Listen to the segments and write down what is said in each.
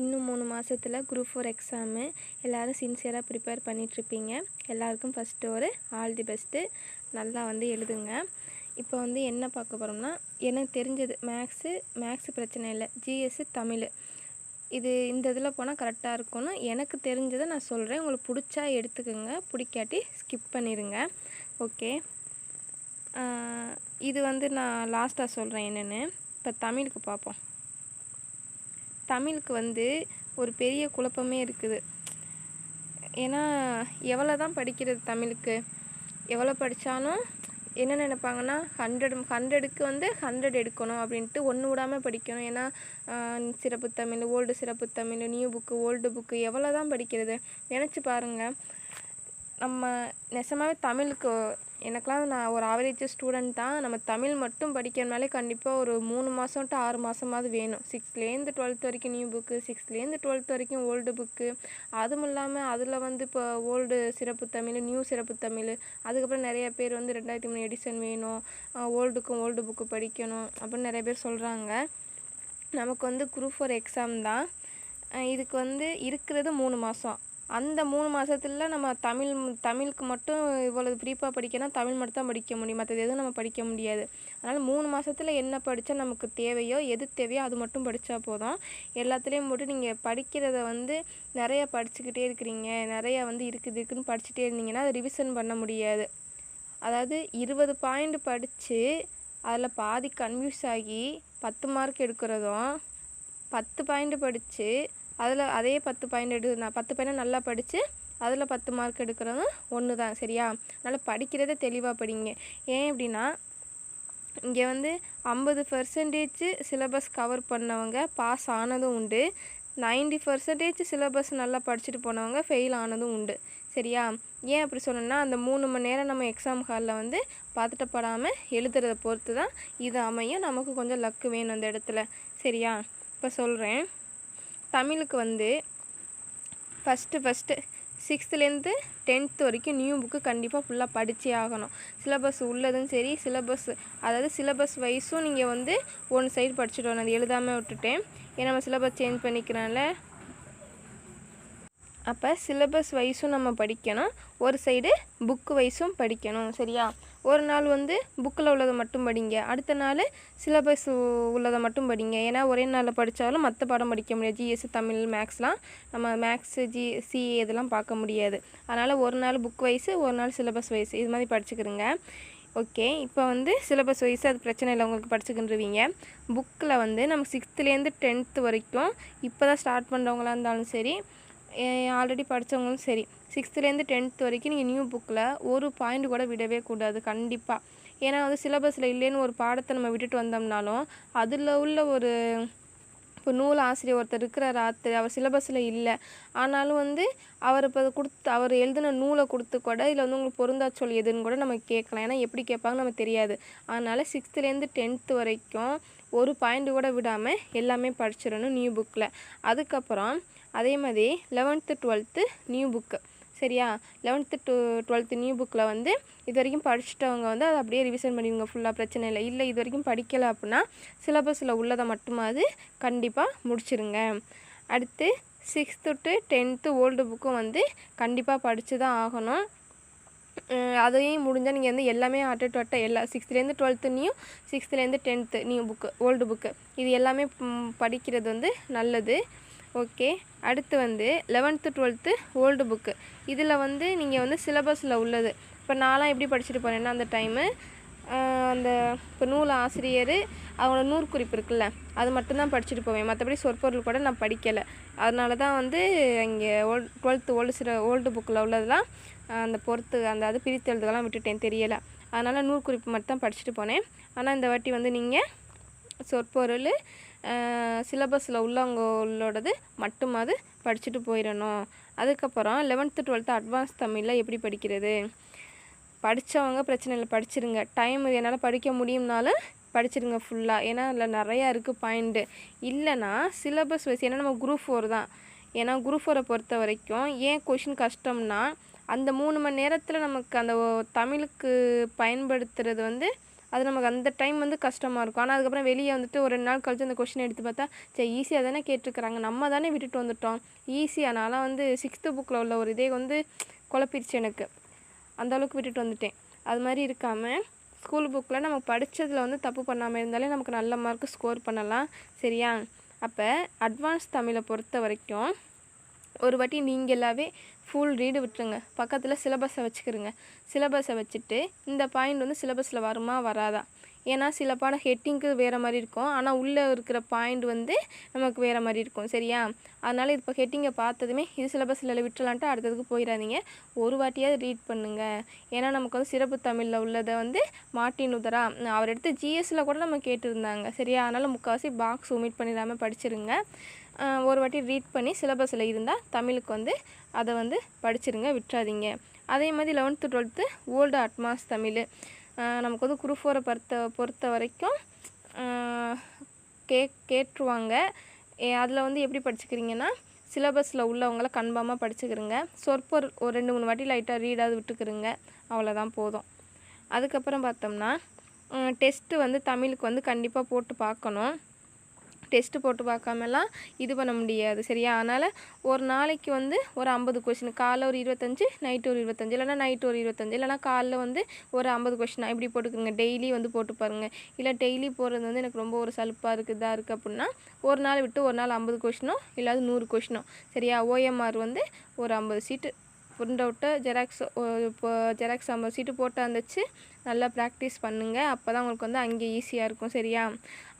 இன்னும் மூணு மாதத்தில் குரூப் ஃபோர் எக்ஸாமு எல்லோரும் சின்சியராக ப்ரிப்பேர் பண்ணிகிட்ருப்பீங்க எல்லாருக்கும் ஃபஸ்ட்டு ஒரு ஆல் தி பெஸ்ட்டு நல்லா வந்து எழுதுங்க. இப்போ வந்து என்ன பார்க்க போகிறோம்னா எனக்கு தெரிஞ்சது மேக்ஸு மேக்ஸு பிரச்சனை இல்லை. ஜிஎஸ்ஸு தமிழ் இது இந்த இதில் போனால் கரெக்டாக இருக்கும்னு எனக்கு தெரிஞ்சதை நான் சொல்கிறேன் உங்களுக்கு பிடிச்சா எடுத்துக்கோங்க. பிடிக்காட்டி ஸ்கிப் பண்ணிடுங்க. ஓகே இது வந்து நான் லாஸ்ட்டாக சொல்கிறேன் என்னென்னு. இப்போ தமிழுக்கு பார்ப்போம். தமிழுக்கு வந்து ஒரு பெரிய குழப்பமே இருக்குது. ஏன்னா எவ்வளோ தான் படிக்கிறது தமிழுக்கு? எவ்வளோ படித்தாலும் என்ன நினைப்பாங்கன்னா ஹண்ட்ரட் ஹண்ட்ரடுக்கு வந்து ஹண்ட்ரட் எடுக்கணும் அப்படின்ட்டு ஒன்று விடாமல் படிக்கணும். ஏன்னா சிறப்பு தமிழ் ஓல்டு சிறப்பு Tamil new book old book எவ்வளோ தான் படிக்கிறது? நினச்சி பாருங்கள் நம்ம நெசமாகவே தமிழுக்கு எனக்கெலாம் நான் ஒரு ஆவரேஜ் ஸ்டூடெண்ட் தான். நம்ம தமிழ் மட்டும் படிக்கிறனாலே கண்டிப்பாக ஒரு மூணு மாதம் டு ஆறு மாதமாவது வேணும். சிக்ஸ்த்லேருந்து டுவெல்த் வரைக்கும் நியூ புக்கு சிக்ஸ்த்லேருந்து டுவெல்த் வரைக்கும் ஓல்டு புக்கு அதுவும் இல்லாமல் அதில் வந்து இப்போ ஓல்டு சிறப்பு தமிழ் நியூ சிறப்பு தமிழ். அதுக்கப்புறம் நிறைய பேர் வந்து ரெண்டாயிரத்தி மூணு எடிஷன் வேணும். ஓல்டுக்கும் ஓல்டு புக்கு படிக்கணும் அப்படின்னு நிறைய பேர் சொல்கிறாங்க நமக்கு வந்து குரூப் ஃபோர் எக்ஸாம் தான். இதுக்கு வந்து இருக்கிறது மூணு மாதம் அந்த மூணு மாதத்துல நம்ம தமிழ் தமிழுக்கு மட்டும் இவ்வளோ ப்ரீப்பாக படிக்கணும் தமிழ் மட்டும் தான் படிக்க முடியும். மற்றது எதுவும் நம்ம படிக்க முடியாது. அதனால் மூணு மாதத்துல என்ன படித்தா நமக்கு தேவையோ எது தேவையோ அது மட்டும் படித்தா போதும். எல்லாத்துலேயும் போட்டு நீங்கள் படிக்கிறத வந்து நிறைய படிச்சுக்கிட்டே இருக்கிறீங்க. நிறையா வந்து இருக்குது இருக்குன்னு படிச்சுட்டே இருந்தீங்கன்னா அதை ரிவிஷன் பண்ண முடியாது. அதாவது இருபது பாயிண்ட் படித்து அதில் பாதி கன்ஃபியூஸ் ஆகி பத்து மார்க் எடுக்கிறதும் பத்து பாயிண்ட் படித்து அதில் அதே பத்து பாயிண்ட் எடு நான் பத்து பாயிண்ட் நல்லா படித்து அதில் பத்து மார்க் எடுக்கிறதும் ஒன்று தான் சரியா? அதனால் படிக்கிறத தெளிவாக படிங்க. ஏன் அப்படின்னா இங்கே வந்து ஐம்பது பர்சன்டேஜ் சிலபஸ் கவர் பண்ணவங்க பாஸ் ஆனதும் உண்டு. நைன்டி பர்சன்டேஜ் சிலபஸ் நல்லா படிச்சுட்டு போனவங்க ஃபெயில் ஆனதும் உண்டு சரியா? ஏன் அப்படி சொல்லணுன்னா அந்த மூணு மணி நேரம் நம்ம எக்ஸாம் ஹாலில் வந்து பதட்டப்படாமல் எழுதுறத பொறுத்து தான் இது அமையும். நமக்கு கொஞ்சம் லக்கு வேணும் அந்த இடத்துல சரியா? இப்போ சொல்கிறேன் தமிழுக்கு வந்து ஃபஸ்ட்டு ஃபஸ்ட்டு சிக்ஸ்த்துலேருந்து டென்த்து வரைக்கும் நியூ புக்கு கண்டிப்பாக ஃபுல்லாக படித்தே ஆகணும். சிலபஸ் உள்ளதும் சரி சிலபஸ் அதாவது சிலபஸ் வைஸும் நீங்கள் வந்து ஒன் சைடு படிச்சுட்டு வரணும் அது எழுதாமல் விட்டுட்டேன். ஏன்னா நம்ம சிலபஸ் சேஞ்ச் பண்ணிக்கிறனால. அப்போ சிலபஸ் வைஸும் நம்ம படிக்கணும். ஒரு சைடு புக்கு வைஸும் படிக்கணும் சரியா? ஒரு நாள் வந்து புக்கில் உள்ளதை மட்டும் படிங்க. அடுத்த நாள் சிலபஸ் உள்ளதை மட்டும் படிங்க. ஏன்னா ஒரே நாளில் படித்தாலும் மற்ற பாடம் படிக்க முடியாது. ஜிஎஸ் தமிழ் மேக்ஸ்லாம் நம்ம மேக்ஸு ஜி சிஏ இதெல்லாம் பார்க்க முடியாது. அதனால் ஒரு நாள் புக் வைஸு ஒரு நாள் சிலபஸ் வைஸ் இது மாதிரி படிச்சுக்கிறோங்க ஓகே இப்போ வந்து சிலபஸ் வைஸ் அது பிரச்சனை இல்லை. உங்களுக்கு படிச்சுக்கிட்டுருவீங்க புக்கில் வந்து நம்ம சிக்ஸ்த்துலேருந்து டென்த்து வரைக்கும் இப்போ தான் ஸ்டார்ட் பண்ணுறவங்களா இருந்தாலும் சரி ஆல்ரெடி படித்தவங்களும் சரி சிக்ஸ்த்துலேருந்து டென்த் வரைக்கும் நீங்கள் நியூ புக்கில் ஒரு பாயிண்ட் கூட விடவே கூடாது கண்டிப்பாக ஏன்னா வந்து சிலபஸில் இல்லைன்னு ஒரு பாடத்தை நம்ம விட்டுட்டு வந்தோம்னாலும் அதில் உள்ள ஒரு இப்போ நூல் ஆசிரியர் ஒருத்தர் இருக்கிறார் ராத்திரி அவர் சிலபஸில் இல்லை. ஆனாலும் வந்து அவர் இப்போ கொடுத்து அவர் எழுதின நூலை கொடுத்து கூட இதில் வந்து உங்களுக்கு பொருந்தா சொல் எதுன்னு கூட நம்ம கேட்கலாம். ஏன்னா எப்படி கேட்பாங்கன்னு நமக்கு தெரியாது. அதனால் சிக்ஸ்த்துலேருந்து டென்த்து வரைக்கும் ஒரு பாயிண்ட் கூட விடாமல் எல்லாமே படிச்சிடணும் நியூ புக்கில். அதுக்கப்புறம் அதே மாதிரி லெவன்த்து டுவெல்த்து நியூ புக்கு. சரியா? லெவன்த்து டு டுவெல்த்து நியூ புக்கில் வந்து இது வரைக்கும் படிச்சுட்டவங்க வந்து அதை அப்படியே ரிவிஷன் பண்ணிடுங்க ஃபுல்லாக பிரச்சனை இல்லை. இல்லை இது வரைக்கும் படிக்கலை அப்படின்னா சிலபஸில் உள்ளதை மட்டுமாவது கண்டிப்பாக முடிச்சிருங்க. அடுத்து சிக்ஸ்த்து டு டென்த்து ஓல்டு புக்கும் வந்து கண்டிப்பாக படித்து தான் ஆகணும் அதையும் முடிஞ்சால் நீங்கள் வந்து எல்லாமே அட்ட டு அட்ட எல்லா சிக்ஸ்த்துலேருந்து டுவெல்த்து நியூ சிக்ஸ்த்துலேருந்து tenth new book old book இது எல்லாமே படிக்கிறது வந்து நல்லது. ஓகே அடுத்து வந்து லெவன்த்து டுவெல்த்து ஓல்டு புக்கு இதில் வந்து நீங்கள் வந்து சிலபஸில் உள்ளது. இப்போ நான்லாம் எப்படி படிச்சுட்டு போனேன்னா அந்த டைமு அந்த இப்போ நூல் ஆசிரியர் அவங்களோட நூற்குறிப்பு இருக்குல்ல அது மட்டும்தான் படிச்சுட்டு போவேன். மற்றபடி சொற்பொருள் கூட நான் படிக்கலை. அதனால தான் வந்து இங்கே ஓல் டுவெல்த்து ஓல்டு சில ஓல்டு புக்கில் உள்ளதெல்லாம் அந்த பொறுத்து அந்த அது பிரித்து எழுதுகள்லாம் விட்டுட்டேன் தெரியலை. அதனால் நூற்குறிப்பு மட்டும் தான் படிச்சுட்டு போனேன். ஆனால் இந்த வாட்டி வந்து நீங்கள் சொற்பொருள் சிலபஸில் உள்ளவங்களோடது மட்டுமாவது படிச்சுட்டு போயிடணும். அதுக்கப்புறம் லெவன்த்து டுவெல்த்து அட்வான்ஸ் தமிழில் எப்படி படிக்கிறது? படித்தவங்க பிரச்சனை இல்லை படிச்சிருங்க டைம் என்னால் படிக்க முடியும்னாலும் படிச்சிருங்க ஃபுல்லாக ஏன்னா அதில் நிறையா இருக்குது பாயிண்ட்டு இல்லைனா சிலபஸ் வைஸ் ஏன்னா நம்ம குரூப் ஃபோர் தான். ஏன்னா குரூப் ஃபோரை பொறுத்த வரைக்கும் ஏன் கொஷின் கஷ்டம்னா அந்த மூணு மணி நேரத்தில் நமக்கு அந்த தமிழுக்கு பயன்படுத்துறது வந்து அது நமக்கு அந்த டைம் வந்து கஷ்டமாக இருக்கும். ஆனால் அதுக்கப்புறம் வெளியே வந்துட்டு ஒரு ரெண்டு நாள் கழிச்சு அந்த கொஷின் எடுத்து பார்த்தா சரி ஈஸியாக தானே கேட்டிருக்கிறாங்க. நம்ம தானே விட்டுட்டு வந்துட்டோம். ஈஸியாக நான்லாம் வந்து சிக்ஸ்த்து புக்கில் உள்ள ஒரு இதே வந்து குழப்பிடுச்சு எனக்கு. அந்த அளவுக்கு விட்டுட்டு வந்துட்டேன். அது மாதிரி இருக்காமல் ஸ்கூல் புக்கில் நம்ம படித்ததில் வந்து தப்பு பண்ணாமல் இருந்தாலே நமக்கு நல்ல மார்க் ஸ்கோர் பண்ணலாம். சரியா? அப்போ அட்வான்ஸ் தமிழை பொறுத்த வரைக்கும் ஒரு வாட்டி நீங்களாவே ஃபுல் ரீடு விட்டுருங்க. பக்கத்தில் சிலபஸை வச்சுக்கிருங்க. சிலபஸை வச்சுட்டு இந்த பாயிண்ட் வந்து சிலபஸில் வருமா வராதா? ஏன்னா சில பாடம் ஹெட்டிங்க்கு வேறு மாதிரி இருக்கும். ஆனால் உள்ளே இருக்கிற பாயிண்ட் வந்து நமக்கு வேறு மாதிரி இருக்கும். சரியா? அதனால் இப்போ ஹெட்டிங்கை பார்த்ததுமே இது சிலபஸில் விட்டுலான்ட்டு அடுத்ததுக்கு போயிடாதீங்க ஒரு வாட்டியாவது ரீட் பண்ணுங்கள் ஏன்னா நமக்கு வந்து சிறப்பு தமிழில் உள்ளதை வந்து மார்ட்டின் உதரா அவர் எடுத்து ஜிஎஸ்சில் கூட நம்ம கேட்டிருந்தாங்க. சரியா? அதனால் முக்கால்வாசி பாக்ஸ் ஒமிட் பண்ணிடாமல் படிச்சிருங்க. ஒரு வாட்டி ரீட் பண்ணி சிலபஸில் இருந்தால் தமிழுக்கு வந்து அதை வந்து படிச்சிருங்க விட்டுறாதீங்க. அதே மாதிரி லெவன்த்து டுவெல்த்து ஓல்டு அட்மாஸ் தமிழ். நமக்கு வந்து குரூப் ஃபோரை பொறுத்த பொறுத்த வரைக்கும் கே கேட்டுருவாங்க. அதில் வந்து எப்படி படிச்சுக்கிறீங்கன்னா சிலபஸில் உள்ளவங்கள கன்ஃபார்மாக படிச்சுக்கிறங்க. சொற்பொரு ஒரு ரெண்டு மூணு வாட்டி லைட்டாக ரீடாவது விட்டுக்கிறங்க. அவ்வளோதான் போதும். அதுக்கப்புறம் பார்த்தோம்னா டெஸ்ட்டு வந்து தமிழுக்கு வந்து கண்டிப்பாக போட்டு பார்க்கணும். டெஸ்ட்டு போட்டு பார்க்காமலாம் இது பண்ண முடியாது சரியா? அதனால் ஒரு நாளைக்கு வந்து ஒரு ஐம்பது கொஷின் காலைல ஒரு இருபத்தஞ்சு நைட்டு ஒரு இருபத்தஞ்சு. இல்லைனா நைட்டு ஒரு இருபத்தஞ்சு. இல்லைனா காலைல வந்து ஒரு ஐம்பது கொஷின் இப்படி போட்டுக்கோங்க. டெய்லி வந்து போட்டு பாருங்கள் இல்லை டெய்லி போடுறது வந்து எனக்கு ரொம்ப ஒரு சலுப்பாக இருக்குது இதாக இருக்குது அப்படின்னா ஒரு நாள் விட்டு ஒரு நாள் ஐம்பது கொஷினோ இல்லாது நூறு கொஷினோ சரியா? ஓஎம்ஆர் வந்து ஒரு ஐம்பது சீட்டு பிரிண்ட் அவுட்டை ஜெராக்ஸ் இப்போ ஜெராக்ஸ் ஐம்பது சீட்டு போட்டு வந்துச்சு. நல்லா ப்ராக்டிஸ் பண்ணுங்கள் அப்போ தான் உங்களுக்கு வந்து அங்கே ஈஸியாக இருக்கும். சரியா?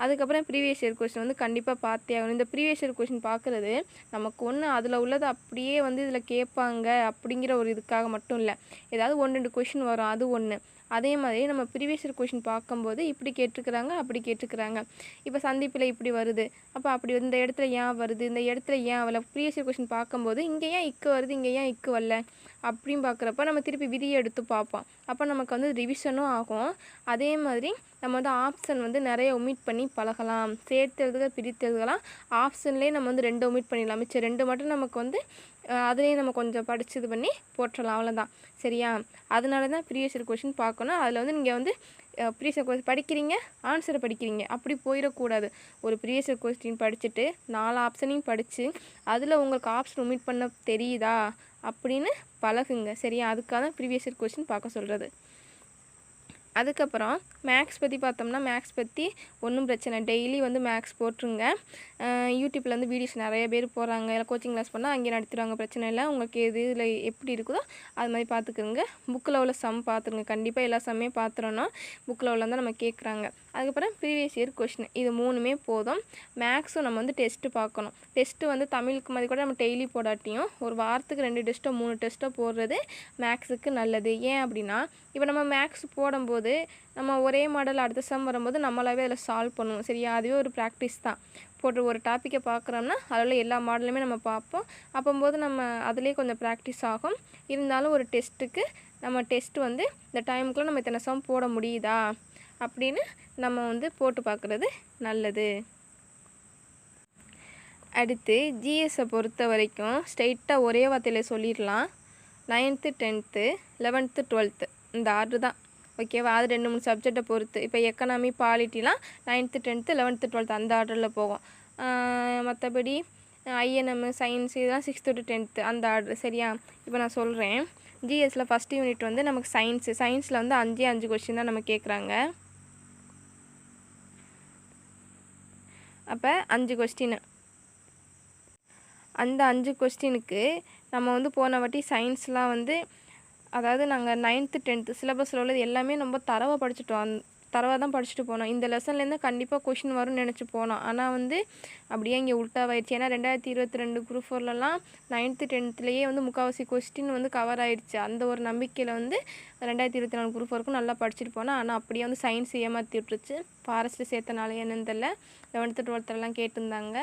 அதுக்கப்புறம் ப்ரீவியஸ் இயர் கொஷின் வந்து கண்டிப்பாக பார்த்தே ஆகணும். இந்த ப்ரீவியஸ் இயர் கொஷின் பார்க்குறது நமக்கு ஒன்று அதில் உள்ளது அப்படியே வந்து இதில் கேட்பாங்க அப்படிங்கிற ஒரு இதுக்காக மட்டும் இல்லை. ஏதாவது ஒன்று ரெண்டு கொஷின் வரும். அது ஒன்று அதே மாதிரி நம்ம ப்ரீவியஸ் இயர் கொஷின் பார்க்கும்போது இப்படி கேட்டிருக்கிறாங்க அப்படி கேட்டிருக்கிறாங்க. இப்போ சந்திப்பில் இப்படி வருது. அப்போ அப்படி இந்த இடத்துல ஏன் வருது? இந்த இடத்துல ஏன் வரல? ப்ரீவியஸ் இயர் கொஷின் பார்க்கும்போது இங்கே ஏன் இக்கு வருது? இங்கே ஏன் இக்கு வரல? அப்படின்னு பார்க்குறப்ப நம்ம திருப்பி விதியை எடுத்து பார்ப்போம். அப்போ நமக்கு வந்து ரிவிஷனும் ஆகும். அதே மாதிரி நம்ம வந்து ஆப்ஷன் வந்து நிறைய ஒமிட் பண்ணி பழகலாம். சேர்த்து எழுதுக பிரித்து எழுதலாம் ஆப்ஷன்லேயே நம்ம வந்து ரெண்டு ஒமிட் பண்ணிடலாம். மிச்சம் ரெண்டு மட்டும் நமக்கு வந்து அதுலேயும் நம்ம கொஞ்சம் படித்து இது பண்ணி போட்டுடலாம் அவ்வளோதான் சரியா? அதனால தான் ப்ரீவியஸ் இயர் கொஷின் பார்க்கணும். அதில் வந்து நீங்கள் வந்து ப்ரீவியஸ் இயர் கொஸ்டின் படிக்கிறீங்க ஆன்சரை படிக்கிறீங்க. அப்படி போயிடக்கூடாது. ஒரு ப்ரீவியஸ் இயர் கொஸ்டின் படிச்சுட்டு நாலு ஆப்ஷனையும் படித்து அதில் உங்களுக்கு ஆப்ஷன் ஒமிட் பண்ண தெரியுதா? அப்படின்னு பழகுங்க. சரியா? அதுக்காக தான் ப்ரீவியஸ் இயர் கொஸ்டின் பார்க்க சொல்கிறது அதுக்கப்புறம் மேக்ஸ் பற்றி பார்த்தோம்னா மேக்ஸ் பற்றி ஒன்றும் பிரச்சனை. டெய்லி வந்து மேக்ஸ் போட்டுருங்க. யூடியூப்பில் வந்து வீடியோஸ் நிறைய பேர் போகிறாங்க இல்லை கோச்சிங் கிளாஸ் பண்ணால் அங்கேயே நடத்திடுவாங்க. பிரச்சனை இல்லை. உங்களுக்கு எது இதில் எப்படி இருக்குதோ அது மாதிரி பார்த்துக்குங்க. புக்கில் உள்ள சம் பார்த்துருங்க. கண்டிப்பாக எல்லா சம்மையும் பார்த்துறோன்னா புக்கில் உள்ள தான் நம்ம கேட்குறாங்க. அதுக்கப்புறம் ப்ரீவியஸ் இயர் கொஷின் இது மூணுமே போதும். மேக்ஸும் நம்ம வந்து டெஸ்ட்டு பார்க்கணும். டெஸ்ட்டு வந்து தமிழுக்கு மாதிரி கூட நம்ம டெய்லி போடாட்டியும் ஒரு வாரத்துக்கு ரெண்டு டெஸ்ட்டோ மூணு டெஸ்ட்டோ போடுறது மேக்ஸுக்கு நல்லது. ஏன் அப்படின்னா இப்போ நம்ம மேக்ஸ் போடும்போது நம்ம ஒரே மாடல் அடுத்த சம் வரும்போது நம்மளாவே அதில் சால்வ் பண்ணுவோம். சரியா? அதுவே ஒரு ப்ராக்டிஸ் தான். போட்டு ஒரு டாப்பிக்கை பார்க்குறோம்னா அதில் எல்லா மாடலுமே நம்ம பார்ப்போம். அப்போம்போது நம்ம அதிலே கொஞ்சம் ப்ராக்டிஸ் ஆகும். இருந்தாலும் ஒரு டெஸ்ட்டுக்கு நம்ம டெஸ்ட் வந்து இந்த டைமுக்குள்ளே நம்ம இத்தனை சம் போட முடியுதா? அப்படின்னு நம்ம வந்து போட்டு பார்க்குறது நல்லது. அடுத்து ஜிஎஸை பொறுத்த வரைக்கும் ஸ்ட்ரைட்டாக ஒரே வார்த்தையில் சொல்லிடலாம். நைன்த்து டென்த்து லெவன்த்து டுவெல்த்து இந்த ஆர்டர் தான். ஓகேவா அது ரெண்டு மூணு சப்ஜெக்டை பொறுத்து. இப்போ எக்கனாமி பாலிட்டிலாம் நைன்த்து டென்த்து லெவன்த்து டுவெல்த்து அந்த ஆர்டரில் போகும். மற்றபடி ஐஎன்எம் சயின்ஸ் இதெல்லாம் சிக்ஸ்த்து டு டென்த்து அந்த ஆர்டர் சரியா? இப்போ நான் சொல்கிறேன் ஜிஎஸ்சில் ஃபஸ்ட் யூனிட் வந்து நமக்கு சயின்ஸு சயின்ஸில் வந்து அஞ்சே அஞ்சு கொஸ்டின் தான் நம்ம கேட்குறாங்க அப்போ அஞ்சு கொஸ்டின் அந்த அஞ்சு கொஸ்டினுக்கு நம்ம வந்து போன வாட்டி சயின்ஸ்லாம் வந்து அதாவது நாங்கள் நைன்த்து டென்த்து சிலபஸில் உள்ளது எல்லாமே ரொம்ப தரவாக படிச்சுட்டோம். அந் தரவாக தான் படிச்சுட்டு போனோம். இந்த லெசன்லேருந்து கண்டிப்பாக கொஷின் வரும்னு நினச்சி போனோம். ஆனால் வந்து அப்படியே இங்கே உல்ட்டாவாயிடுச்சு ஏன்னா ரெண்டாயிரத்தி இருபத்தி ரெண்டு குரூப் ஃபோர்லலாம் நைன்த்து டென்த்துலேயே வந்து முக்கால்வாசி கொஸ்டின் வந்து கவர் ஆயிடுச்சு. அந்த ஒரு நம்பிக்கையில் வந்து ரெண்டாயிரத்தி இருபத்தி நாலு குரூப் ஃபோருக்கும் நல்லா படிச்சுட்டு போனோம். ஆனால் அப்படியே வந்து சயின்ஸ் ஏமாற்றி விட்டுருச்சு. ஃபாரஸ்ட்டில் சேர்த்தனால என்னன்னு தெரில லெவன்த்து டுவெல்த்துலலாம் கேட்டிருந்தாங்க.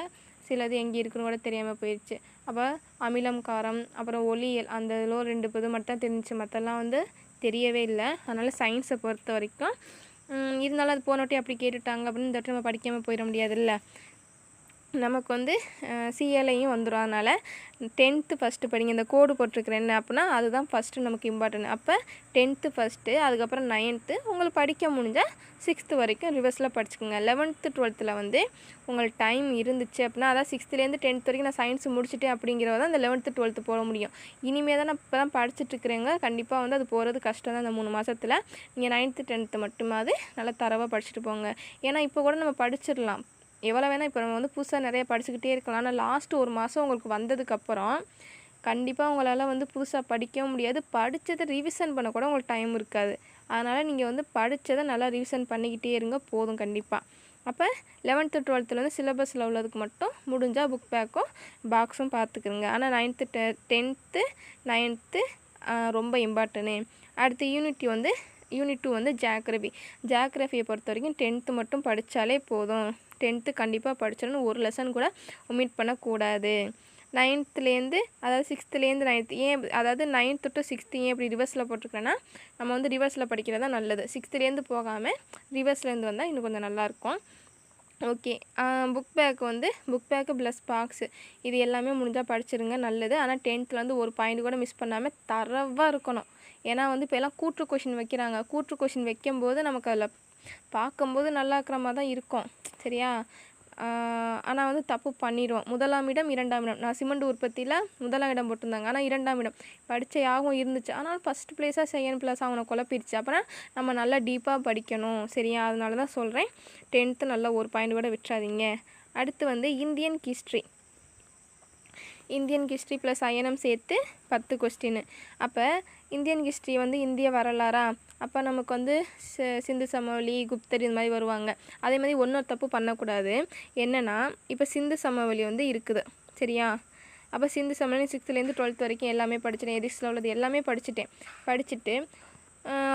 சிலது எங்கே இருக்குன்னு கூட தெரியாமல் போயிடுச்சு. அப்போ அமிலம் காரம் அப்புறம் ஒலியல் அந்த இதில் ரெண்டு இது மட்டும் தெரிஞ்சுச்சு. மற்றெல்லாம் வந்து தெரியவே இல்லை. அதனால் சயின்ஸை பொறுத்த வரைக்கும் இருந்தாலும் அது போன வாட்டி அப்படி கேட்டுட்டாங்க. அப்படின்னு இந்த வாட்டி நம்ம படிக்காமல் போயிட முடியாதுல்ல? நமக்கு வந்து சிஎலையும் வந்துடும் அதனால் டென்த்து ஃபஸ்ட்டு படிங்க. இந்த கோடு போட்டிருக்கிறேன். என்ன அப்படின்னா அதுதான் ஃபஸ்ட்டு நமக்கு இம்பார்ட்டன்ட் அப்போ டென்த்து ஃபஸ்ட்டு அதுக்கப்புறம் நைன்த்து உங்களுக்கு படிக்க முடிஞ்சால் சிக்ஸ்த்து வரைக்கும் ரிவர்ஸில் படிச்சுக்கோங்க. லெவன்த்து டுவெல்த்தில் வந்து உங்களுக்கு டைம் இருந்துச்சு அப்படின்னா அதான் சிக்ஸ்த்துலேருந்து டென்த் வரைக்கும் நான் சயின்ஸ் முடிச்சுட்டேன் அப்படிங்கிறத தான் அந்த லெவன்த்து டுவெல்த்து போட முடியும். இனிமேல் தான் நான் இப்போ தான் படிச்சுட்ருக்குறேங்க. கண்டிப்பாக வந்து அது போகிறது கஷ்டம் தான். அந்த மூணு மாதத்தில் நீங்கள் நைன்த்து டென்த்து மட்டுமாவது நல்லா தரவாக படிச்சுட்டு போங்க. ஏன்னா இப்போ கூட நம்ம படிச்சிடலாம். எவ்வளோ வேணால் இப்போ நம்ம வந்து புதுசாக நிறைய படிச்சுக்கிட்டே இருக்கலாம். ஆனால் லாஸ்ட்டு ஒரு மாதம் உங்களுக்கு வந்ததுக்கப்புறம் கண்டிப்பாக உங்களால் வந்து புதுசாக படிக்கவும் முடியாது. படித்ததை ரிவிஷன் பண்ண கூட உங்களுக்கு டைம் இருக்காது. அதனால் நீங்கள் வந்து படித்ததை நல்லா ரிவிஷன் பண்ணிக்கிட்டே இருங்க. போதும் கண்டிப்பாக அப்போ லெவன்த்து டுவெல்த்தில் வந்து சிலபஸில் உள்ளதுக்கு மட்டும் முடிஞ்சால் புக் பேக்கும் பாக்ஸும் பார்த்துக்குறங்க ஆனால் நைன்த்து டெ டென்த்து நைன்த்து ரொம்ப இம்பார்ட்டனு அடுத்து யூனிட்டி வந்து யூனிட் டூ வந்து ஜாக்ரஃபி ஜாக்ரஃபியை பொறுத்த வரைக்கும் டென்த்து மட்டும் படித்தாலே போதும். டென்த்து கண்டிப்பாக படிச்சிடணும் ஒரு லெசன் கூட ஒமிட் பண்ணக்கூடாது. நைன்த்துலேருந்து அதாவது சிக்ஸ்த்துலேருந்து நைன்த்து ஏன் அதாவது நைன்த்து டு சிக்ஸ்த்து ஏன் இப்படி ரிவர்ஸில் போட்டிருக்கேன்னா நம்ம வந்து ரிவர்ஸில் படிக்கிறது தான் நல்லது. சிக்ஸ்த்துலேருந்து போகாமல் ரிவர்ஸ்லேருந்து வந்தால் இன்னும் கொஞ்சம் நல்லாயிருக்கும் ஓகே புக் பேக் வந்து புக் பேக்கு ப்ளஸ் பாக்ஸு இது எல்லாமே முடிஞ்சால் படிச்சிருங்க. நல்லது. ஆனால் டென்த்தில் வந்து ஒரு பாயிண்ட் கூட மிஸ் பண்ணாமல் தரவாக இருக்கணும். ஏன்னா வந்து இப்போ எல்லாம் கூற்று கொஷின் வைக்கிறாங்க. கூற்று கொஷின் வைக்கும்போது நமக்கு அதில் பார்க்கும்போது நல்லா இருக்கிற மாதிரி தான் இருக்கும். சரியா? ஆனால் வந்து தப்பு பண்ணிடுவோம். முதலாம் இடம் இரண்டாம் இடம். நான் சிமெண்ட் உற்பத்தியில் முதலாம் இடம் போட்டிருந்தாங்க. ஆனால் இரண்டாம் இடம். படித்த யாகம் இருந்துச்சு. ஆனால் ஃபஸ்ட் ப்ளேஸாக செகண்ட் ப்ளஸ் அவனை குழப்பிடுச்சு. அப்புறம் நம்ம நல்லா டீப்பாக படிக்கணும். சரியா? அதனால தான் சொல்கிறேன் டென்த்து நல்லா ஒரு பாயிண்ட் கூட விட்டுறாதீங்க. அடுத்து வந்து Indian history Indian history plus அயனம் சேர்த்து பத்து கொஸ்டின் அப்போ இந்தியன் ஹிஸ்ட்ரி வந்து இந்திய வரலாறா? அப்போ நமக்கு வந்து சிந்து சமவெளி குப்தர் இது மாதிரி வருவாங்க. அதே மாதிரி ஒன்றொரு தப்பு பண்ணக்கூடாது. என்னென்னா இப்போ சிந்து சமவெளி வந்து இருக்குது. சரியா? அப்போ சிந்து சமவெளி சிக்ஸ்த்துலேருந்து டுவெல்த் வரைக்கும் எல்லாமே படிச்சிட்டேன் எதிக்ஸில் உள்ளது எல்லாமே படிச்சுட்டேன். படிச்சுட்டு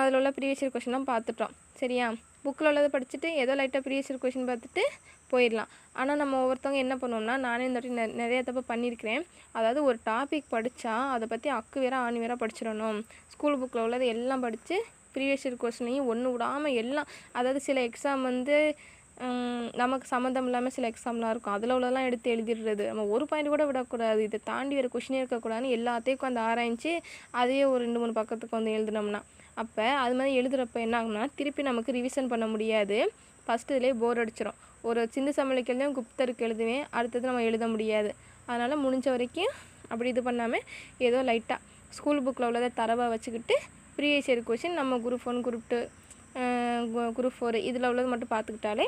அதில் உள்ள ப்ரீவியஸ் கொஷின்லாம் பார்த்துட்டோம். சரியா? புக்கில் உள்ளதை படிச்சுட்டு ஏதோ லைட்டாக ப்ரீவியஸ் கொஷின் பார்த்துட்டு போயிடலாம். ஆனால் நம்ம ஒவ்வொருத்தவங்க என்ன பண்ணுவோம்னா நானே இந்த வாட்டி நெ- நிறைய தப்பு பண்ணியிருக்கிறேன் அதாவது ஒரு டாபிக் படித்தா அதை பற்றி அக்கு வேற ஆணி வேற படிச்சிடணும். ஸ்கூல் புக்கில் உள்ளது எல்லாம் படித்து ப்ரீவியஸ் இயர் கொஸ்டினையும் ஒன்று விடாமல் எல்லாம் அதாவது சில எக்ஸாம் வந்து நமக்கு சம்மந்தம் இல்லாமல் சில எக்ஸாம்லாம் இருக்கும். அதில் உள்ளதெல்லாம் எடுத்து எழுதிடுறது. நம்ம ஒரு பாயிண்ட் கூட விடக்கூடாது. இதை தாண்டி வேறு கொஷினே இருக்கக்கூடாதுன்னு எல்லாத்தையும் உட்காந்து ஆராய்ச்சி அதையே ஒரு ரெண்டு மூணு பக்கத்துக்கு வந்து எழுதினோம்னா. அப்போ அது மாதிரி எழுதுகிறப்ப என்ன ஆகும்னா திருப்பி நமக்கு ரிவிஷன் பண்ண முடியாது. ஃபஸ்ட்டு இதிலே போர் அடிச்சிடும் ஒரு சிந்து சமலுக்கு எழுதுவேன் குப்தருக்கு எழுதுவேன் அடுத்தது நம்ம எழுத முடியாது. அதனால் முடிஞ்ச வரைக்கும் அப்படி இது பண்ணாமல் ஏதோ லைட்டாக ஸ்கூல் புக்கில் உள்ளதை தரவாக வச்சுக்கிட்டு ப்ரீவியஸ் இயர் கொஷின் நம்ம group one group two group four இதில் உள்ளது மட்டும் பார்த்துக்கிட்டாலே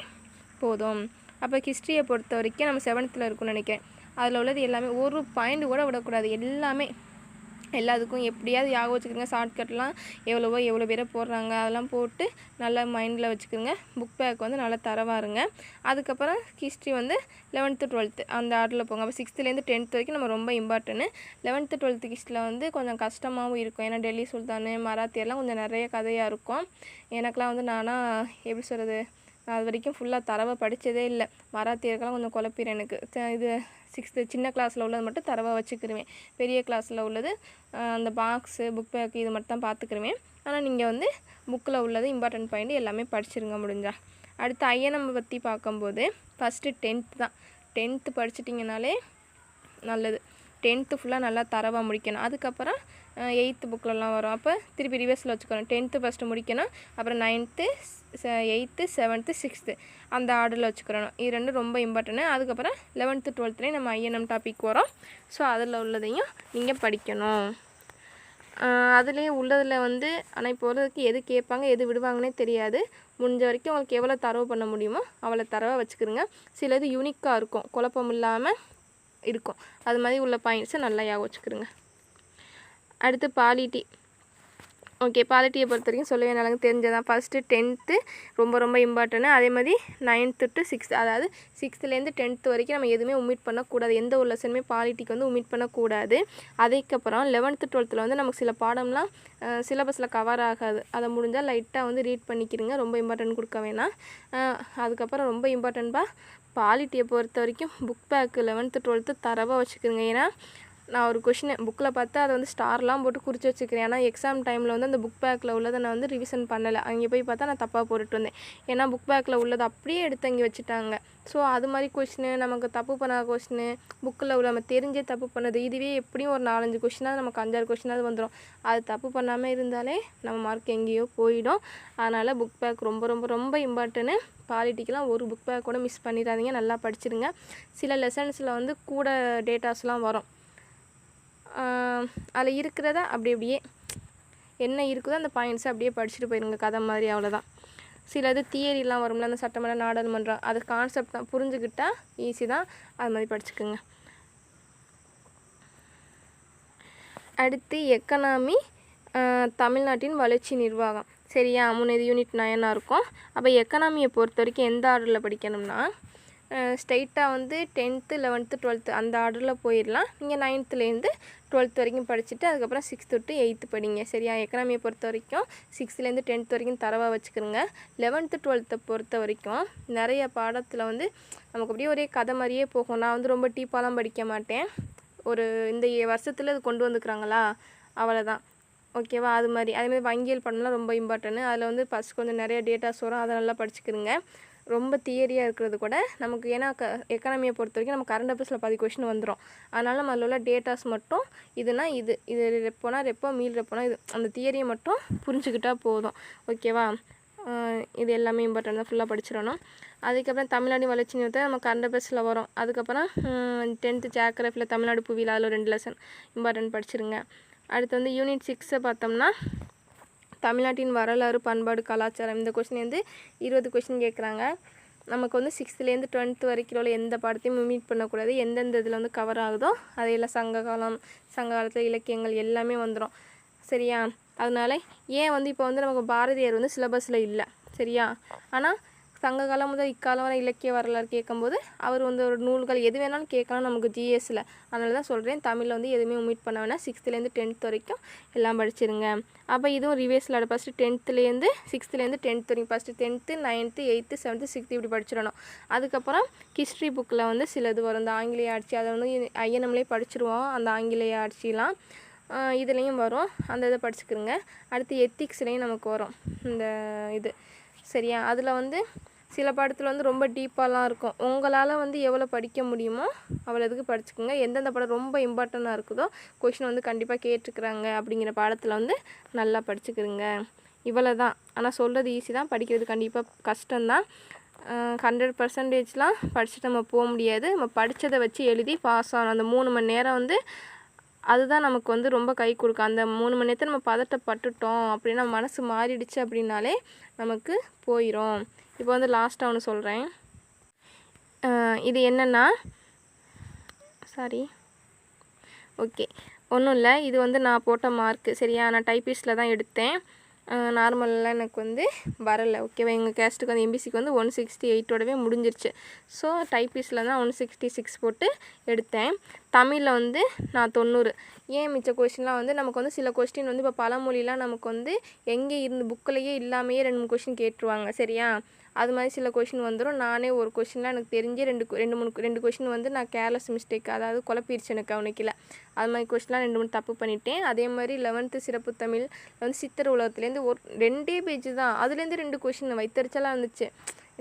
போதும். அப்போ ஹிஸ்ட்ரியை பொறுத்த வரைக்கும் நம்ம செவன்த்தில் இருக்கும்னு நினைக்கிறேன். அதில் உள்ளது எல்லாமே ஒரு பாயிண்ட் கூட விடக்கூடாது. எல்லாமே எல்லாத்துக்கும் எப்படியாவது யாகம் வச்சுக்கிறங்க ஷார்ட்கட்லாம் எவ்வளவோ எவ்வளோ பேரை போடுறாங்க. அதெல்லாம் போட்டு நல்லா மைண்டில் வச்சுக்கிறங்க புக் பேக் வந்து நல்லா தரவாருங்க அதுக்கப்புறம் ஹிஸ்ட்ரி வந்து லெவன்த்து டுவெல்த்து அந்த ஆர்டரில் போங்க. அப்போ சிக்ஸ்த்துலேருந்து டென்த் வரைக்கும் நம்ம ரொம்ப இம்பார்ட்டன்ட் லெவன்த்து டுவெல்த்து ஹிஸ்ட்ரியில் வந்து கொஞ்சம் கஷ்டமாகவும் இருக்கும். ஏன்னா டெல்லி சுல்தானு மராத்தியெல்லாம் கொஞ்சம் நிறைய கதையாக இருக்கும். எனக்கெலாம் வந்து நானாக எப்படி சொல்கிறது நான் அது வரைக்கும் ஃபுல்லாக தரவை படித்ததே இல்லை. மராத்தியர்கள்லாம் கொஞ்சம் குழப்பிடும் எனக்கு. இது சிக்ஸ்த்து சின்ன கிளாஸில் உள்ளது மட்டும் தரவாக வச்சுக்கிருவேன். பெரிய கிளாஸில் உள்ளது அந்த பாக்ஸு புக் பேக்கு இது மட்டும் தான் பார்த்துக்கிருவேன் ஆனால் நீங்கள் வந்து புக்கில் உள்ளது இம்பார்ட்டன்ட் பாயிண்ட் எல்லாமே படிச்சிருங்க முடிஞ்சா. அடுத்து ஐயனம் பற்றி பார்க்கும்போது ஃபஸ்ட்டு டென்த்து தான். டென்த்து படிச்சிட்டிங்கனாலே நல்லது. டென்த்து ஃபுல்லாக நல்லா தரவாக முடிக்கணும். அதுக்கப்புறம் எயித்து புக்கிலலாம் வரும். அப்போ திருப்பி ரிவர்ஸில் வச்சுக்கணும். டென்த்து ஃபஸ்ட்டு முடிக்கணும். அப்புறம் நைன்த்து எயித்து செவன்த்து சிக்ஸ்த்து அந்த ஆர்டரில் வச்சுக்கிறணும் இது ரெண்டும் ரொம்ப இம்பார்ட்டன்ட் அதுக்கப்புறம் லெவன்த்து டுவெல்த்துலேயும் நம்ம ஐஎன்எம் டாபிக் வரும். ஸோ அதில் உள்ளதையும் நீங்கள் படிக்கணும். அதுலேயே உள்ளதில் வந்து ஆனால் இப்போ உள்ளதுக்கு எது கேட்பாங்க எது விடுவாங்கன்னே தெரியாது. முடிஞ்ச வரைக்கும் உங்களுக்கு எவ்வளோ தரவு பண்ண முடியுமோ அவ்வளோ தரவாக வச்சுக்கிறோங்க சிலது யூனிக்காக இருக்கும். குழப்பம் இல்லாமல் இருக்கும். அது மாதிரி உள்ள பாயிண்ட்ஸை நல்லா ஞாபகம் வச்சுக்கிறோங்க அடுத்து பாலிட்டி ஓகே பாலிட்டியை பொறுத்த வரைக்கும் சொல்லவே நல்லா தெரிஞ்சதான் ஃபஸ்ட்டு டென்த்து ரொம்ப ரொம்ப இம்பார்ட்டன்ட் அதே மாதிரி நைன்த்து டு சிக்ஸ்த் அதாவது சிக்ஸ்த்துலேருந்து டென்த்து வரைக்கும் நம்ம எதுவுமே உமிட் பண்ணக்கூடாது. எந்த ஒரு லெசனுமே பாலிட்டிக்கு வந்து உமிட் பண்ணக்கூடாது. அதுக்கப்புறம் லெவன்த்து டுவெல்த்தில் வந்து நமக்கு சில பாடம்லாம் சிலபஸில் கவர் ஆகாது. அதை முடிஞ்சால் லைட்டாக வந்து ரீட் பண்ணிக்கிறங்க ரொம்ப இம்பார்ட்டன்ட் கொடுக்க வேணாம். அதுக்கப்புறம் ரொம்ப இம்பார்ட்டண்ட்டாக பாலிட்டியை பொறுத்த வரைக்கும் புக் பேக்கு லெவன்த்து டுவெல்த்து தரவாக வச்சுக்கோங்க. ஏன்னா நான் ஒரு கொஷினை புக்கில் பார்த்து அதை வந்து ஸ்டார்லாம் போட்டு குறித்து வச்சுக்கிறேன். ஏன்னா எக்ஸாம் டைமில் வந்து அந்த புக் பேக்கில் உள்ளதை நான் வந்து ரிவிஷன் பண்ணலை. அங்கே போய் பார்த்தா நான் தப்பாக போட்டுட்டு வந்தேன். ஏன்னா புக் பேக்கில் உள்ளதை அப்படியே எடுத்து அங்கே வச்சுட்டாங்க. ஸோ அது மாதிரி கொஷினு நமக்கு தப்பு பண்ணாத கொஷினு புக்கில் உள்ள நம்ம தெரிஞ்சே தப்பு பண்ணது இதுவே எப்படியும் ஒரு நாலஞ்சு கொஷினாக நமக்கு அஞ்சாறு கொஷினாவது வந்துடும் அது தப்பு பண்ணாமல் இருந்தாலே நம்ம மார்க் எங்கேயோ போயிடும். அதனால் புக் பேக் ரொம்ப ரொம்ப ரொம்ப இம்பார்ட்டன்னு பாலிட்டிக்கெலாம் ஒரு புக் பேக் கூட மிஸ் பண்ணிடாதீங்க. நல்லா படிச்சிருங்க. சில லெசன்ஸில் வந்து கூட டேட்டாஸ்லாம் வரும். அதில் இருக்கிறத அப்படி அப்படியே என்ன இருக்குதோ அந்த பாயிண்ட்ஸை அப்படியே படிச்சுட்டு போயிருங்க கதை மாதிரி அவ்வளோதான் சிலது தியரிலாம் வரும்ல அந்த சட்டமன்ற நாடாளுமன்றம் அது கான்செப்ட் தான் புரிஞ்சுக்கிட்டா ஈஸி தான். அது மாதிரி படிச்சுக்கோங்க. அடுத்து எக்கனாமி தமிழ்நாட்டின் வளர்ச்சி நிர்வாகம். சரியா? மூணு இது யூனிட் நயனாக இருக்கும். அப்போ எக்கனாமியை பொறுத்த வரைக்கும் எந்த ஆர்டரில் படிக்கணும்னா ஸ்ட்ரைட்டாக வந்து டென்த்து லெவன்த்து டுவெல்த்து அந்த ஆர்டரில் போயிடலாம். நீங்கள் நைன்த்துலேருந்து டுவெல்த் வரைக்கும் படிச்சுட்டு அதுக்கப்புறம் சிக்ஸ்த்து டு எயித்து படிங்க. சரியா? எக்கனாமியை பொறுத்த வரைக்கும் சிக்ஸ்த்துலேருந்து டென்த் வரைக்கும் தரவாக வச்சுக்கிறோங்க லெவன்த்து டுவெல்த்தை பொறுத்த வரைக்கும் நிறைய பாடத்தில் வந்து நமக்கு அப்படியே ஒரே கதை மாதிரியே போகும். நான் வந்து ரொம்ப டீப்பாலாம் படிக்க மாட்டேன். ஒரு இந்த வருஷத்தில் இது கொண்டு வந்துக்கிறாங்களா? அவ்வளோதான் ஓகேவா அது மாதிரி. அதேமாதிரி வங்கியல் படம்லாம் ரொம்ப இம்பார்ட்டன்ட் அதில் வந்து ஃபஸ்ட் கொஞ்சம் நிறைய டேட்டாஸ் வரும் அதை நல்லா படிச்சுக்கிறங்க ரொம்ப தியரியாக இருக்கிறது கூட நமக்கு ஏன்னா க எக்கனாமியை பொறுத்த வரைக்கும் நம்ம கரண்ட் அஃபேர்ஸில் பாதி கொஷின் வந்துடும் அதனால் நம்ம அதில் உள்ள டேட்டாஸ் மட்டும் இதுனா இது இது ரெப்போனா ரெப்போ மீல் ரெப்போனா இது அந்த தியரியை மட்டும் புரிஞ்சுக்கிட்டால் போதும். ஓகேவா இது எல்லாமே இம்பார்ட்டன்ட் தான். ஃபுல்லாக படிச்சிடணும். அதுக்கப்புறம் தமிழ்நாடு வளர்ச்சி நிறுத்த நம்ம கரண்ட் அஃபேர்ஸில் வரும். அதுக்கப்புறம் டென்த்து ஜாக்ரஃபியில் தமிழ்நாடு புவியில் அதில் ரெண்டு லெசன் இம்பார்ட்டன்ட் படிச்சிருங்க. அடுத்து வந்து யூனிட் சிக்ஸை பார்த்தோம்னா தமிழ்நாட்டின் வரலாறு பண்பாடு கலாச்சாரம் இந்த கொஷின் வந்து இருபது கொஷின் கேட்குறாங்க நமக்கு வந்து சிக்ஸ்த்துலேருந்து டுவெல்த்து வரைக்கும் உள்ள எந்த பாடத்தையும் மீட் பண்ணக்கூடாது. எந்தெந்த இதில் வந்து கவர் ஆகுதோ அதையெல்லாம் சங்க காலம் சங்க காலத்தில் இலக்கியங்கள் எல்லாமே வந்துடும் சரியா? அதனால ஏன் வந்து இப்போ வந்து நமக்கு பாரதியார் வந்து சிலபஸில் இல்லை. சரியா? ஆனால் சங்க காலம் முதல் இக்காலம் வரை இலக்கிய வரலாறு கேட்கும்போது அவர் வந்து ஒரு நூல்கள் எது வேணாலும் கேட்கலாம் நமக்கு ஜிஎஸ்சில் அதனால தான் சொல்கிறேன் தமிழில் வந்து எதுவுமே உமிட் பண்ண வேணாம். சிக்ஸ்த்துலேருந்து டென்த் வரைக்கும் எல்லாம் படிச்சிருங்க. அப்போ இதுவும் ரிவேஸில் ஃபஸ்ட்டு டென்த்துலேருந்து சிக்ஸ்த்துலேருந்து டென்த் வரைக்கும். First tenth ninth eighth seventh sixth இப்படி படிச்சிடணும். அதுக்கப்புறம் ஹிஸ்ட்ரி புக்கில் வந்து சிலது வரும். இந்த ஆங்கிலேய ஆட்சி அதை வந்து ஐயனம்லேயே படிச்சிருவோம். அந்த ஆங்கிலேய ஆட்சிலாம் இதுலேயும் வரும். அந்த இதை படிச்சுக்கிறோங்க அடுத்து எத்திக்ஸ்லேயும் நமக்கு வரும். இந்த இது. சரியா? அதில் வந்து சில படத்தில் வந்து ரொம்ப டீப்பாலாம் இருக்கும். உங்களால் வந்து எவ்வளோ படிக்க முடியுமோ அவ்வளோ இதுக்கு படிச்சுக்கோங்க. எந்தெந்த படம் ரொம்ப இம்பார்ட்டண்ட்டாக இருக்குதோ கொஷின் வந்து கண்டிப்பாக கேட்டிருக்குறாங்க அப்படிங்கிற பாடத்தில் வந்து நல்லா படிச்சுக்கிறங்க இவ்வளோ தான் ஆனால் சொல்கிறது ஈஸி தான். படிக்கிறது கண்டிப்பாக கஷ்டம்தான். ஹண்ட்ரட் பர்சன்டேஜ்லாம் படிச்சுட்டு நம்ம போக முடியாது. நம்ம படித்ததை வச்சு எழுதி பாஸ் ஆகணும். அந்த மூணு மணி நேரம் வந்து அதுதான் நமக்கு வந்து ரொம்ப கை கொடுக்கும். அந்த மூணு மணி நேரத்தை நம்ம பதட்டப்பட்டுட்டோம் அப்படின்னா மனசு மாறிடுச்சு அப்படின்னாலே நமக்கு போயிடும் இப்போ வந்து லாஸ்ட்டாக ஒன்று சொல்கிறேன் இது என்னென்னா சாரி ஓகே ஒன்றும் இல்லை இது வந்து நான் போட்ட மார்க்கு சரியா? நான் டைப்பிஸ்டில் தான் எடுத்தேன். நார்மலில் எனக்கு வந்து வரலை. ஓகேவா எங்கள் கேஸ்ட்டுக்கு வந்து எம்பிசிக்கு வந்து ஒன் சிக்ஸ்டி எயிட்டோடவே முடிஞ்சிருச்சு. ஸோ டைபீஸில் தான் ஒன் சிக்ஸ்டி சிக்ஸ் போட்டு எடுத்தேன். தமிழில் வந்து நான் தொண்ணூறு. ஏன் மிச்ச கொஷின்லாம் வந்து நமக்கு வந்து சில கொஸ்டின் வந்து இப்போ பழமொழிலாம் நமக்கு வந்து எங்கே இருந்து புக்கிலையே இல்லாமையே ரெண்டு மூணு கொஷின் கேட்டுருவாங்க. சரியா? அது மாதிரி சில கொஷின் வந்துடும் நானே ஒரு கொஷின்லாம் எனக்கு தெரிஞ்சு ரெண்டு ரெண்டு மூணு ரெண்டு கொஷின் வந்து நான் கேர்லெஸ் மிஸ்டேக் அதாவது குழப்பிடுச்சு எனக்கு கவனிக்கல அது மாதிரி கொஷின்லாம் ரெண்டு மூணு தப்பு பண்ணிட்டேன். அதே மாதிரி லெவன்த்து சிறப்பு தமிழ் வந்து சித்தர் உலகத்துலேருந்து ஒரு ரெண்டே பேஜ் தான். அதுலேருந்து ரெண்டு கொஷின் வைத்தறிச்சலாக இருந்துச்சு.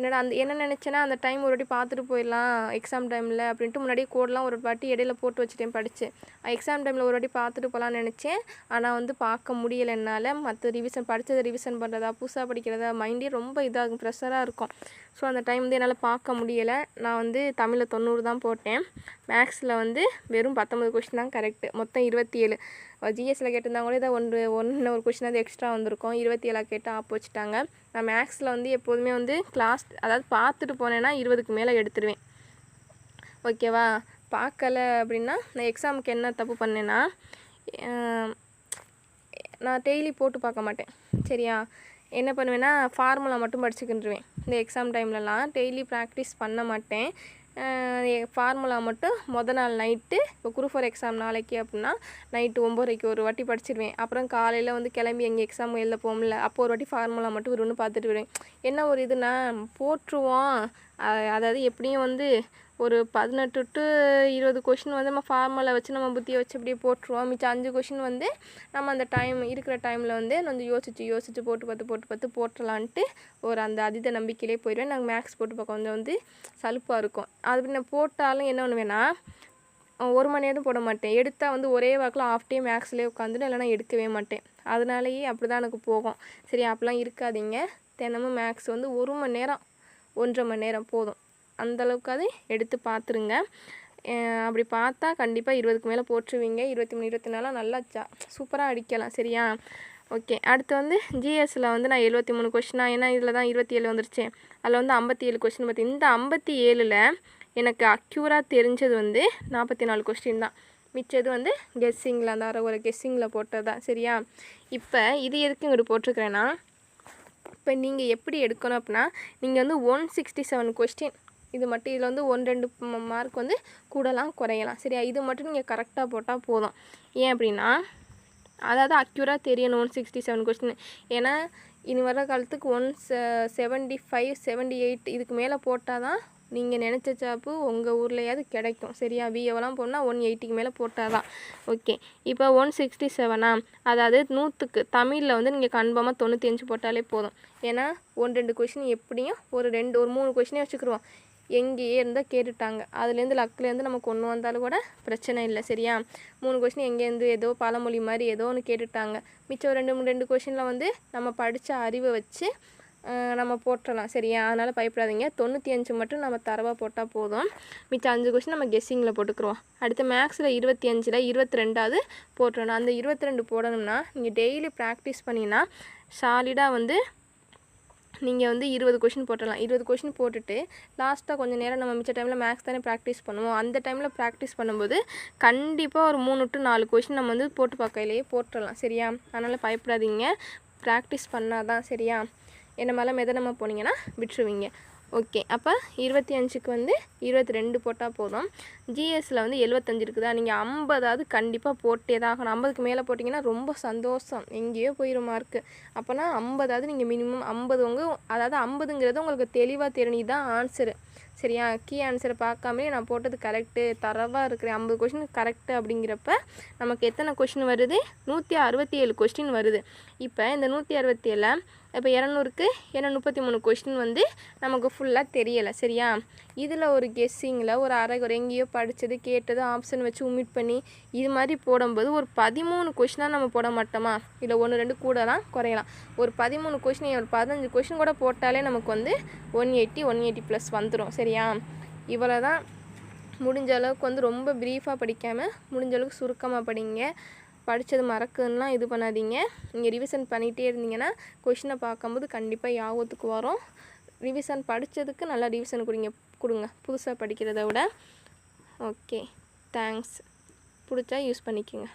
என்னடா அந்த என்ன நினச்சேன்னா அந்த டைம் ஒரு வாட்டி பார்த்துட்டு போயிடலாம் எக்ஸாம் டைமில் அப்படின்ட்டு முன்னாடியே கோடெலாம் ஒரு வாட்டி இடையில போட்டு வச்சுட்டேன் படித்து எக்ஸாம் டைமில் ஒரு வாட்டி பார்த்துட்டு போகலான்னு நினச்சேன். ஆனால் வந்து பார்க்க முடியலை என்னால். மற்ற ரிவிஷன் படித்ததை ரிவிஷன் பண்ணுறதா புதுசாக படிக்கிறதா மைண்டே ரொம்ப இதாகும் ப்ரெஷராக இருக்கும். ஸோ அந்த டைம் வந்து என்னால் பார்க்க முடியலை. நான் வந்து தமிழில் தொண்ணூறு தான் போட்டேன். மேக்ஸில் வந்து வெறும் பத்தொம்பது கொஷின் தான் கரெக்டு மொத்தம் இருபத்தி ஏழு. ஜிஎஸ்சில் கேட்டிருந்தாங்க கூட இதை ஒன்று ஒன்று ஒரு கொஷின் அது எக்ஸ்ட்ரா வந்திருக்கும். இருபத்தி ஏழாக கேட்டு ஆப் வச்சுட்டாங்க. நான் மேக்ஸில் வந்து எப்போதுமே வந்து கிளாஸ் அதாவது பார்த்துட்டு போனேன்னா இருபதுக்கு மேலே எடுத்துருவேன். ஓகேவா பார்க்கல அப்படின்னா நான் எக்ஸாமுக்கு என்ன தப்பு பண்ணேன்னா நான் டெய்லி போட்டு பார்க்க மாட்டேன். சரியா? என்ன பண்ணுவேன்னா ஃபார்முலா மட்டும் படிச்சுக்கிட்டுருவேன் இந்த எக்ஸாம் டைம்லலாம் டெய்லி ப்ராக்டிஸ் பண்ண மாட்டேன். ஃபார்முலா மட்டும் மொதல் நாள் நைட்டு இப்போ குரூப் ஃபோர் எக்ஸாம் நாளைக்கு அப்படின்னா நைட்டு ஒம்பதரைக்கு ஒரு வாட்டி படிச்சிருவேன். அப்புறம் காலையில் வந்து கிளம்பி எங்கள் எக்ஸாம் எழுத போகல அப்போ ஒரு வாட்டி ஃபார்முலா மட்டும் ஒரு ஒன்று பார்த்துட்டு விடுவேன் என்ன ஒரு இதுனா போட்டுருவோம் அதாவது எப்படியும் வந்து ஒரு பதினெட்டு டு இருபது கொஷின் வந்து நம்ம ஃபார்மலை வச்சு நம்ம புத்தியை வச்சு அப்படியே போட்டுருவோம். மிச்சம் அஞ்சு கொஷின் வந்து நம்ம அந்த டைம் இருக்கிற டைமில் வந்து கொஞ்சம் யோசிச்சு யோசிச்சு போட்டு பார்த்து போட்டு பார்த்து போட்டலான்ட்டு ஒரு அந்த அதீத நம்பிக்கையிலே போயிடுவேன். நாங்கள் மேக்ஸ் போட்டு பார்க்க கொஞ்சம் வந்து சலுப்பாக இருக்கும். அது நான் போட்டாலும் என்ன பண்ணுவேன்னா ஒரு மணி நேரம் போட மாட்டேன். எடுத்தால் வந்து ஒரே வாக்கில் ஆஃப் டே மேக்ஸ்லேயே உட்காந்துட்டு இல்லைனா எடுக்கவே மாட்டேன். அதனாலேயே அப்படி தான் எனக்கு போகும். சரி அப்படிலாம் இருக்காதீங்க. தினமும் மேக்ஸ் வந்து ஒரு மணி நேரம் ஒன்றரை மணி நேரம் போதும். அந்தளவுக்காவது எடுத்து பார்த்துருங்க அப்படி பார்த்தா கண்டிப்பாக இருபதுக்கு மேலே போட்டுருவீங்க இருபத்தி மூணு இருபத்தி நாலாம் நல்லா ஜா சூப்பராக அடிக்கலாம். சரியா? ஓகே. அடுத்து வந்து ஜிஎஸில் வந்து நான் எழுபத்தி மூணு கொஷினா ஏன்னா இதில் தான் இருபத்தி ஏழு வந்துருச்சு. அதில் வந்து ஐம்பத்தி ஏழு கொஷின் பார்த்து இந்த ஐம்பத்தி ஏழில் எனக்கு அக்யூராக தெரிஞ்சது வந்து நாற்பத்தி நாலு கொஸ்டின் தான். மிச்சது வந்து கெஸ்ஸிங்கில் அந்த அரை ஒரு கெஸ்ஸிங்கில் போட்டது தான். சரியா? இப்போ இது எதுக்கு இங்கிட்டு போட்டிருக்கிறேன்னா இப்போ நீங்கள் எப்படி எடுக்கணும் அப்படின்னா நீங்கள் வந்து ஒன் சிக்ஸ்டி செவன் கொஸ்டின் இது மட்டும் இதில் வந்து ஒன் ரெண்டு மார்க் வந்து கூடலாம் குறையலாம். சரியா? இது மட்டும் நீங்கள் கரெக்டாக போட்டால் போதும். ஏன் அப்படின்னா அதாவது அக்யூராக தெரியணும் ஒன் சிக்ஸ்டி செவன் கொஸ்டின் ஏன்னா இனி வர காலத்துக்கு one seventy five seventy eight இதுக்கு மேலே போட்டால் தான் நீங்கள் நினச்ச ஜாப்பு உங்கள் ஊர்லையாவது கிடைக்கும். சரியா? விஏவெல்லாம் போனால் ஒன் எயிட்டிக்கு மேலே போட்டால் தான் ஓகே இப்போ ஒன் சிக்ஸ்டி செவனா அதாவது நூற்றுக்கு தமிழில் வந்து நீங்கள் கன்ஃபார்மாக தொண்ணூற்றி அஞ்சு போட்டாலே போதும். ஏன்னா ஒன் ரெண்டு கொஷின் எப்படியும் ஒரு ரெண்டு ஒரு மூணு கொஷினே வச்சுக்கிருவோம். எங்கேயே இருந்தால் கேட்டுட்டாங்க. அதுலேருந்து லக்லேருந்து நமக்கு ஒன்று வந்தாலும் கூட பிரச்சனை இல்லை சரியா? மூணு கொஷின் எங்கேருந்து ஏதோ பழமொழி மாதிரி ஏதோ ஒன்று கேட்டுட்டாங்க. மிச்சம் ரெண்டு மூணு ரெண்டு கொஷினில் வந்து நம்ம படித்த அறிவை வச்சு நம்ம போட்டுடலாம் சரியா? அதனால் பயப்படாதீங்க. தொண்ணூற்றி அஞ்சு மட்டும் நம்ம தரவாக போட்டால் போதும். மிச்சம் அஞ்சு கொஷின் நம்ம கெஸ்ஸிங்கில் போட்டுக்கிறோம். அடுத்து மேக்ஸில் இருபத்தி அஞ்சில் இருபத்தி ரெண்டாவது போட்டுடணும் அந்த இருபத்தி ரெண்டு போடணும்னா நீங்கள் டெய்லி ப்ராக்டிஸ் பண்ணிங்கன்னா சாலிடாக வந்து நீங்கள் வந்து இருபது கொஷின் போட்டுடலாம். இருபது கொஷின் போட்டுட்டு லாஸ்ட்டாக கொஞ்சம் நேரம் நம்ம மிச்ச டைமில் மேக்ஸ் தானே ப்ராக்டிஸ் பண்ணுவோம். அந்த டைமில் ப்ராக்டிஸ் பண்ணும்போது கண்டிப்பாக ஒரு மூணு டு நாலு கொஷின் நம்ம வந்து போட்டு பார்க்கையிலேயே போட்டுடலாம். சரியா? அதனால் பயப்படாதீங்க. ப்ராக்டிஸ் பண்ணால் தான் சரியா? என்ன மேலே மெதனமாக போனீங்கன்னா விட்டுருவீங்க. ஓகே அப்போ இருபத்தி அஞ்சுக்கு வந்து இருபத்தி ரெண்டு போட்டால் போதும். ஜிஎஸ்சில் வந்து எழுபத்தஞ்சு இருக்குதா? நீங்கள் ஐம்பதாவது கண்டிப்பாக போட்டே தான் ஆகணும். ஐம்பதுக்கு மேலே போட்டிங்கன்னா ரொம்ப சந்தோஷம். எங்கேயோ போயிடும் மார்க்கு அப்போனா ஐம்பதாவது நீங்கள் மினிமம் ஐம்பது உங்க அதாவது ஐம்பதுங்கிறது உங்களுக்கு தெளிவாக தெரிஞ்சு இதுதான் ஆன்சரு சரியா கீ ஆன்சரை பார்க்காமலே நான் போட்டது கரெக்டு தரவாக இருக்கிற ஐம்பது கொஷின் கரெக்டு அப்படிங்கிறப்ப நமக்கு எத்தனை கொஷின் வருது? நூற்றி அறுபத்தி ஏழு கொஸ்டின் வருது. இப்போ இந்த நூற்றி அறுபத்தி ஏழில் இப்போ இரநூறுக்கு ஏன்னா முப்பத்தி மூணு கொஸ்டின் வந்து நமக்கு ஃபுல்லாக தெரியலை சரியா? இதில் ஒரு கெஸ்ஸிங்கில் ஒரு அரைகுறை எங்கேயோ படித்தது கேட்டது ஆப்ஷன் வச்சு உமிட் பண்ணி இது மாதிரி போடும்போது ஒரு பதிமூணு கொஷினாக நம்ம போட மாட்டோமா? இல்லை ஒன்று ரெண்டு கூடலாம் குறையலாம். ஒரு பதிமூணு கொஷின் ஒரு பதினஞ்சு கொஷின் கூட போட்டாலே நமக்கு வந்து one eighty one eighty plus வந்துடும் சரியா? இவ்வளோ தான் முடிஞ்ச அளவுக்கு வந்து ரொம்ப ப்ரீஃபாக படிக்காமல் முடிஞ்ச அளவுக்கு சுருக்கமாக படிங்க. படித்தது மறக்குன்னா இது பண்ணாதீங்க. நீங்கள் ரிவிஷன் பண்ணிகிட்டே இருந்தீங்கன்னா கொஷினை பார்க்கும்போது கண்டிப்பாக ஞாபகத்துக்கு வரும். ரிவிஷன் படித்ததுக்கு நல்லா ரிவிஷன் கொடுங்க கொடுங்க. புதுசாக படிக்கிறத விட. ஓகே தேங்க்ஸ் பிடிச்சா யூஸ் பண்ணிக்கோங்க.